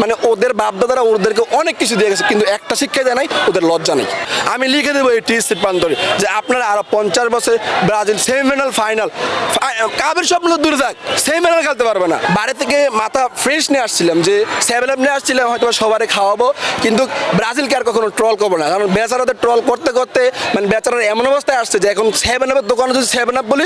মানে ওদের বাপদাদারা ওদেরকে অনেক কিছু দিয়ে গেছে, কিন্তু একটা শিক্ষা দেয় নাই, ওদের লজ্জা নেই। আমি লিখে দেবো এই টি সিপান্তরে যে আপনারা আরও পঞ্চাশ বছর ব্রাজিল সেমিফাইনাল, ফাইনাল কাবের স্বপ্ন দূরে থাক, সেমিফাইনাল খেলতে পারবে না। বাড়ি থেকে মাথা ফ্রেশ নিয়ে আসছিলাম যে সেভেন আপ নিয়ে আসছিলাম হয়তো সবারে খাওয়াবো, কিন্তু ব্রাজিলকে আর কখনো ট্রল করব না। কারণ বেচারাদের ট্রল করতে করতে মানে বেচারার এমন অবস্থায় আসছে যে এখন সেভেন আপের দোকানে যদি সেভেন আপ বলি,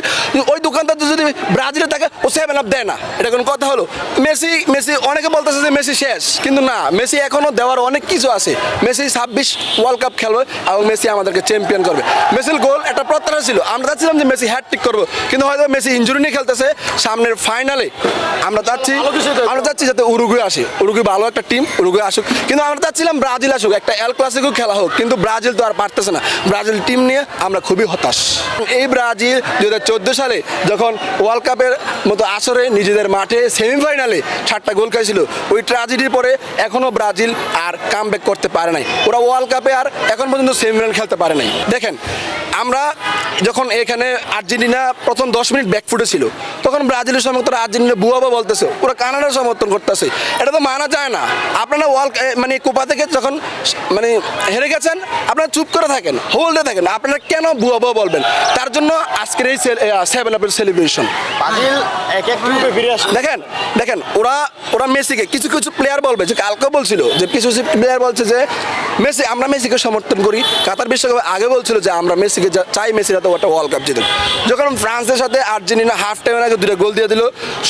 ওই দোকানদার যদি ব্রাজিলে থাকে, ও সেভেন আপ দেয় না। এটা কোনো কথা হলো? মেসি মেসি, অনেকে বলতেছে যে মেসি শেষ, কিন্তু না, মেসি এখনও দেওয়ার অনেক কিছু আছে। মেসি ছাব্বিশ ওয়ার্ল্ড কাপ খেলবে এবং মেসি আমাদেরকে চ্যাম্পিয়ন করবে। মেসির গোল একটা প্রত্যাশা ছিল। আমরা চাচ্ছিলাম যে মেসি হ্যাটট্রিক করব কিন্তু হয়তো মেসি ইঞ্জুরি নিয়ে খেলতেছে। সামনের ফাইনালে আমরা চাচ্ছি আমরা চাচ্ছি যাতে উরুগুয়ে আসে। উরুগুয়ে ভালো একটা টিম উরুগুয়ে আসুক। কিন্তু আমরা চাচ্ছিলাম ব্রাজিল আসুক। একটা এল ক্লাসিকও খেলা হোক কিন্তু ব্রাজিল তো আর পারতেছে না। ব্রাজিল টিম নিয়ে আমরা খুবই হতাশ। এই ব্রাজিল দু হাজার চোদ্দ সালে যখন ওয়ার্ল্ড কাপের মতো আসরে নিজেদের মাঠে সেমিফাইনালে সাতটা গোল খাইছিল ওই ট্রাজেডির পরে এখনও ব্রাজিল আর কাম করতে পারে নাই। ওরা ওয়ার্ল্ড কাপে আর এখন পর্যন্ত সেমিফাইনাল খেলতে পারে নাই। দেখেন, আমরা যখন এখানে আর্জেন্টিনা প্রথম দশ মিনিট ব্যাকফুটে ছিল, তখন ব্রাজিলের সমর্থন আর্জেন্টিনা বুয়াবা বলতেছে, ওরা কানাডার সমর্থন করতেছে। এটা তো মানা যায় না। আপনারা ওয়ার্ল্ড মানে কোপা থেকে যখন মানে হেরে গেছেন, আপনারা চুপ করে থাকেন হোল্ডে থাকেন। আপনারা কেন বুয়াবা বলবেন? তার জন্য আজকের এই সেভেন আপের সেলিব্রেশন ব্রাজিল দেখেন দেখেন, ওরা ওরা মেসিকে কিছু কিছু প্লেয়ার বলবে, যে কালকে বলছিল যে কিছু কিছু প্লেয়ার বলছে যে মেসি, আমরা মেসিকে সমর্থন করি। কাতার বিশ্বকাপে আগে বলছিল যে আমরা মেসিকে চাই মেসি যাতে ওটা ওয়ার্ল্ড কাপ জিতুক। যখন ফ্রান্সের সাথে আর্জেন্টিনা হাফ টাইমের আগে দুটো গোল দিয়ে দিল,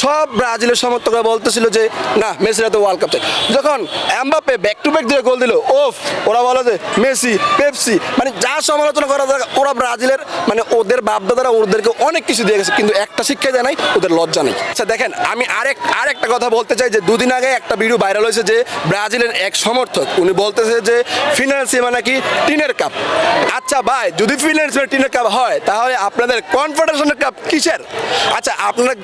সব ব্রাজিলের সমর্থকরা বলতেছিল যে, না মেসি যাতে ওয়ার্ল্ড কাপ চাই যখন এমবাপে ব্যাক টু ব্যাক দিয়ে গোল দিল, ওফ, ওরা বলে যে মেসি, পেপসি। মানে যা সমালোচনা করা ওরা ব্রাজিলের মানে ওদের বাপদাদারা ওদেরকে অনেক কিছু দিয়ে গেছে, কিন্তু একটা শিক্ষা দেয় নাই, ওদের লজ্জা নেই। আচ্ছা দেখেন, আমি আরেক আরেকটা কথা বলতে চাই যে দুদিন আগে একটা ভিডিও ভাইরাল হয়েছে যে ব্রাজিলের এক সমর্থক, উনি বলতেছে যে ফিনান্সিমা নাকি টিনের কাপ। আচ্ছা ভাই, যদি ফিনান্সিমা টিনের কাপ হয়, তাহলে আপনাদের কনফেডারেশনের কাপ কিসের? আচ্ছা আপনারা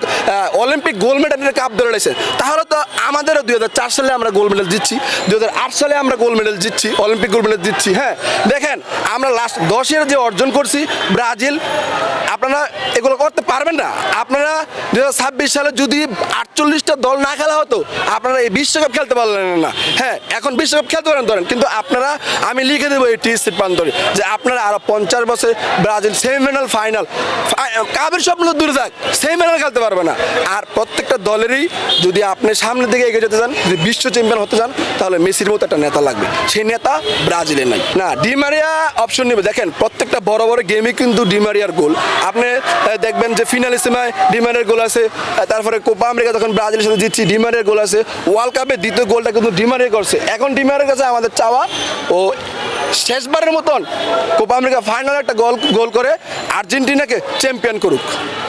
অলিম্পিক গোল্ড মেডেলের কাপ ধরে রয়েছে তাহলে তো আমাদেরও দুই হাজার চার সালে আমরা গোল্ড মেডেল জিতছি, দুই হাজার আট সালে আমরা গোল্ড মেডেল জিতছি অলিম্পিক গোল্ড মেডেল জিতছি হ্যাঁ? দেখেন, আমরা লাস্ট দশের যে অর্জন করছি, ব্রাজিল, আপনারা এগুলো করতে পারবেন না। আপনারা দু হাজার ছাব্বিশ সালে যদি আটচল্লিশটা দল না খেলা হতো, আপনারা এই বিশ্বকাপ খেলতে পারলেন না। হ্যাঁ এখন বিশ্বকাপ খেলতে পারেন, ধরেন। কিন্তু আপনারা, আমি লিখে দেবো এই টি সিপান্তরে যে আপনারা আরও পঞ্চাশ বছর ব্রাজিল সেমিফাইনাল ফাইনাল কাবের স্বপ্ন দূরে থাক সেমিফাইনাল খেলতে পারবে না। আর প্রত্যেকটা দলেরই যদি আপনি সামনের দিকে এগিয়ে যেতে চান, যদি বিশ্ব চ্যাম্পিয়ন হতে চান, তাহলে মেসির মতো একটা নেতা লাগবে। সেই নেতা ব্রাজিলে নাই। না ডিমারিয়া অপশন নেবে। দেখেন, প্রত্যেকটা বড় বড় গেমে কিন্তু ডিমারিয়ার গোল আপনি দেখবেন যে ফিনালি সময় ডিমারিয়ার গোল আছে তারপরে কোপা আমেরিকা যখন ব্রাজিলের সাথে জিতছি ডিমারিয়ার গোল আছে। ওয়ার্ল্ড কাপে দ্বিতীয় গোলটা কিন্তু ডিমারিয়া করছে। এখন ডিমারিয়ার কাছে আমাদের চাওয়া, ও শেষবারের মতন কোপা আমেরিকা ফাইনাল একটা গোল গোল করে আর্জেন্টিনাকে চ্যাম্পিয়ন করুক।